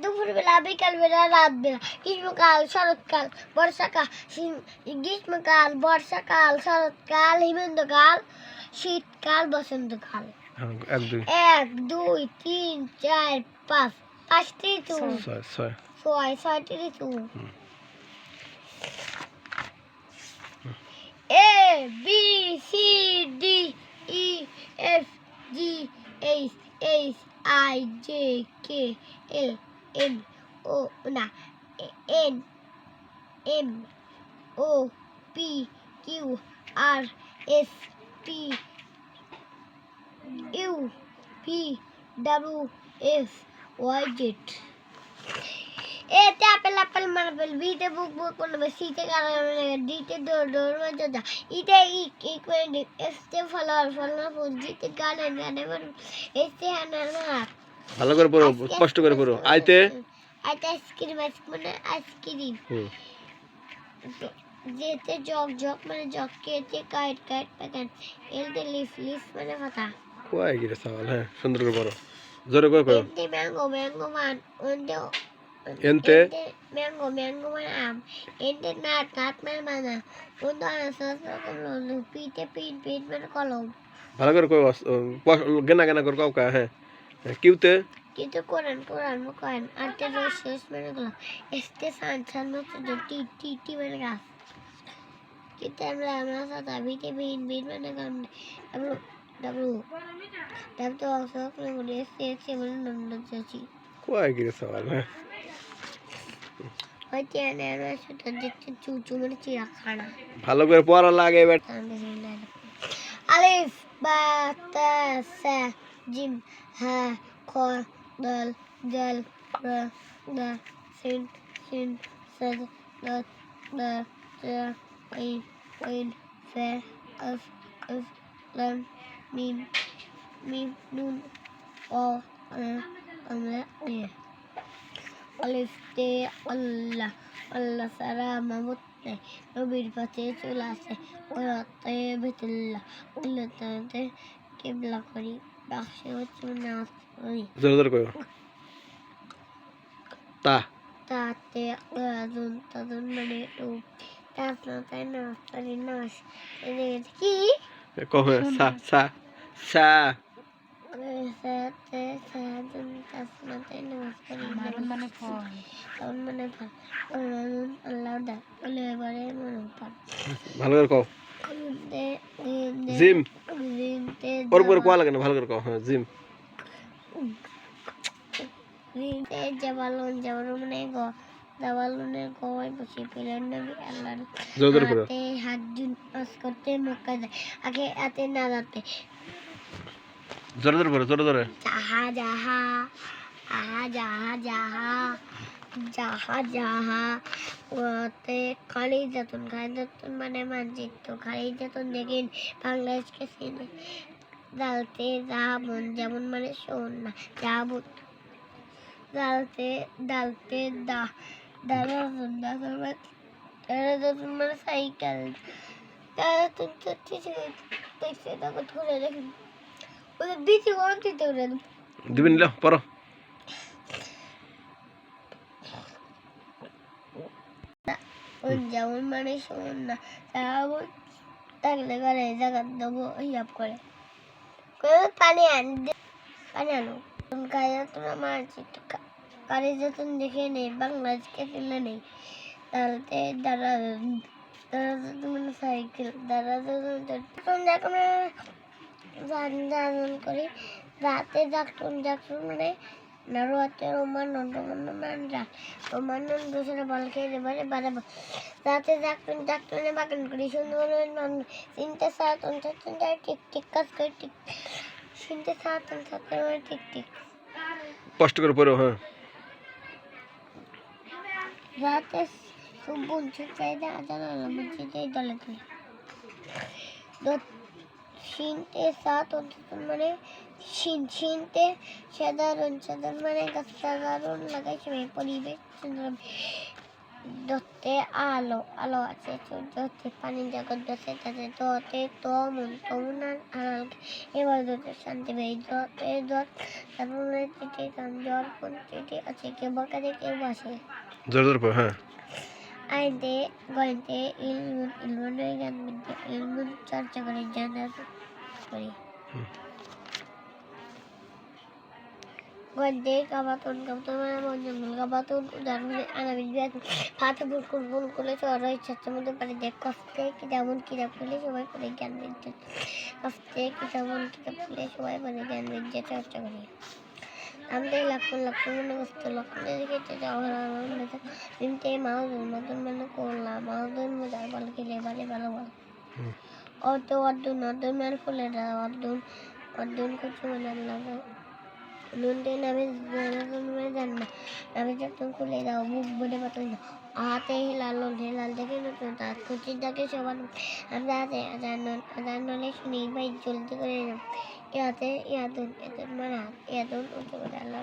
দুপুরবেলা বিকালবেলা রাতবেলা গ্রীষ্মকাল শরৎকাল বর্ষাকাল শি- গ্রীষ্মকাল বর্ষাকাল শরৎকাল হেমন্তকাল শীতকাল বসন্তকাল হ্যাঁ, এক দুই এক দুই তিন চার পাঁচ পাঁচটি ঋতু ছয় ছয় ছয় ছয়টি ঋতু হুম। A B C D E F G H H I J K L M O P Q R S T U P W S Y Z এতে আপেল আপেল মার্বেল বিতে বুক বুক করবে সিতে কারণ ডিতে দৌড় দৌড় মধ্যে যা ইতে ইক ইক করে এসতে ফলার ফলার ফুল জিতে গানে গানে এসতে মার। ভালো করে পড়ো কষ্ট করে পড়ো। আইতে আইতে। আইসক্রিম আইসক্রিম মানে আইসক্রিম। যেতে জগ জগ মানে জগ কেতে কাইট কাইট প্যাকেট এলতে লিফ লিফ মানে পাতা। কয় গিরে সওয়াল হ্যাঁ সুন্দর করে পড়ো। জোরে করে পড়ো এতে ম্যাঙ্গো ম্যাঙ্গো মান ওনতে এনতে ম্যাঙ্গো ম্যাঙ্গো মানে আম। এতে নাট নাট মানে বানা ওনতে আনারস কলম পিতে পিট পিট মানে কলম। ভালো করে কই গেনা গেনা করে কাউ কা হ্যাঁ। হ্যাঁ, কিউতে? কিন্তু কোরআন কোরআন কোরআন আটে রোজ শেষ মানে গেলাম এসতে সান সান টি টি টি মানে গাছ। কিন্তু আমরা আমরা সাথে ভিটে ভিন ভিন মানে গান। ডাবলু ডাবলু ডাবলু তো অবসর করে বলি এসে এসে বলে নন্দন চাচি। কয় গিরে সওয়াল হ্যাঁ? হয়তো এনে এনে সেটা দেখতে চুচু মানে চিড়াখানা ভালো করে পড়া লাগে এবার। আলিফ বা তা সা জিম হা খ دال دال را دا سين سين سد دات دا جا عين عين فا قف قف لام ميم ميم نون واو أنا أنا إيه ألف تي الله الله سلام مطني نبي فتيت ولا سي ولا طيبة الله ولا تنتي قبل قريب জোরে জোরে কই তা তাতে আদুন তাদুন মানে রূপ তাস না তাই কি সা সা সা না তাই ভালো করে কও জিম। ওর উপরে কোয়া লাগে না, ভালো করে কোয়া হ্যাঁ জিম। পেলেন নবী আল্লাহ জোরে জোরে হাতে জুন পাস করতে মক্কা যায় আগে হাতে না যাতে জোরে জোরে জোরে জোরে যাহা যাহা আহা যাহা যাহা যাহা যাহা ওতে খালি যতন খালি যতন মানে মানচিত্র খালি যতন দেখেন বাংলাদেশকে চিনে ডালতে যাহা মন যেমন মানে শোন না যাহা মন ডালতে ডালতে দা দালাজন দালাজন মানে সাইকেল দালাজন চলছে দেখছে তখন ঘুরে দেখেন ওদের গন্তিতে উড়ে দিবেন নিল পড়ো যেমন মানে শোন না। তেমন থাকলে ঘরে জায়গা দেবো হিসাব করে। করে পানি আন পানি আনো। তোমরা মারছি কারে যতন দেখে নেই বাংলাদেশকে চিনে নেই। তাহলে দাঁড়া দাঁড়া যত মানে সাইকেল, দাঁড়া যখন যখন জান জান করি। রাতে যাকটুন যাকটুন মানে দুসরে বল খেয়ে এবারে বারে রাতে যাকটুন যাকটুনে বাগান করি। সুন্দর নন তিনটে সাত উনচার তিনটে টিক টিক কাজ করে টিক। তিনটে সাত উনচার টিক টিক। কষ্ট করে পড়ো হ্যাঁ। রাতে সুবুন চাইতে আজান আলাম বুঝতে দলে দলে। দো- তিনটে সাত অন্তত মানে সিনতে সাধারণ সাধারণ মানে সাধারণ লাগাইছে পরিবেশ সুন্দর দতে আলো আলো আছে হচ্ছে পানি জগৎ দশে তাতে দতে তমন তমুনার আড়াল এবার দতে শান্তি ভাই দতে দত তারপরে চিঠি কাম জল কোন চিঠি আছে কেউ বকাতে কেউ বসে। জোর জোর হ্যাঁ। আইতে গণিতে ইলমুন ইলমুন জ্ঞান বিদ্যা ইলমুন চর্চা করে জানা করি হুম। গদ্যে কাবাতুন কাবাতুন মানে মঞ্জুল কাবাতুন উদাহরণ আনাবিল বিয়াত ফাতে বুলকুল বুলকুলে চড়া ইচ্ছা মধ্যে পারে দেখ কফতে কি যেমন কিতাব খুলে সবাই করে জ্ঞান বিদ্যা কফতে কি যেমন কিতাব খুলে সবাই মানে জ্ঞান বিদ্যা চর্চা করে আমাদের লক্ষ্য লক্ষ্য মনে বস্তু লক্ষ্য দেখেছে জওহরলাল নিমতে মাহুদুর নতুন মানে করলাম মাহুদুর মজার বল খেলে বালে ভালো বল হুম। অর্ধ অর্ধুন অর্ধুন মানে ফুলের অর্ধুন অর্ধুন কিছু মানে লাগা নুনটে নামে মানে জান না নামে যখন খুলে দাও মুখ বলে দাও হাতে হেলাল হেলাল দেখে নতুন তার কুচির ডাকে সবার আমরা হাতে আজান আজান নলে শুনি, ভাই জলদি করে নাম। ইয়াতে ইয়াদুন ইয়াদুন মানে হাত ইয়াদুন উঁচু করে আল্লাহ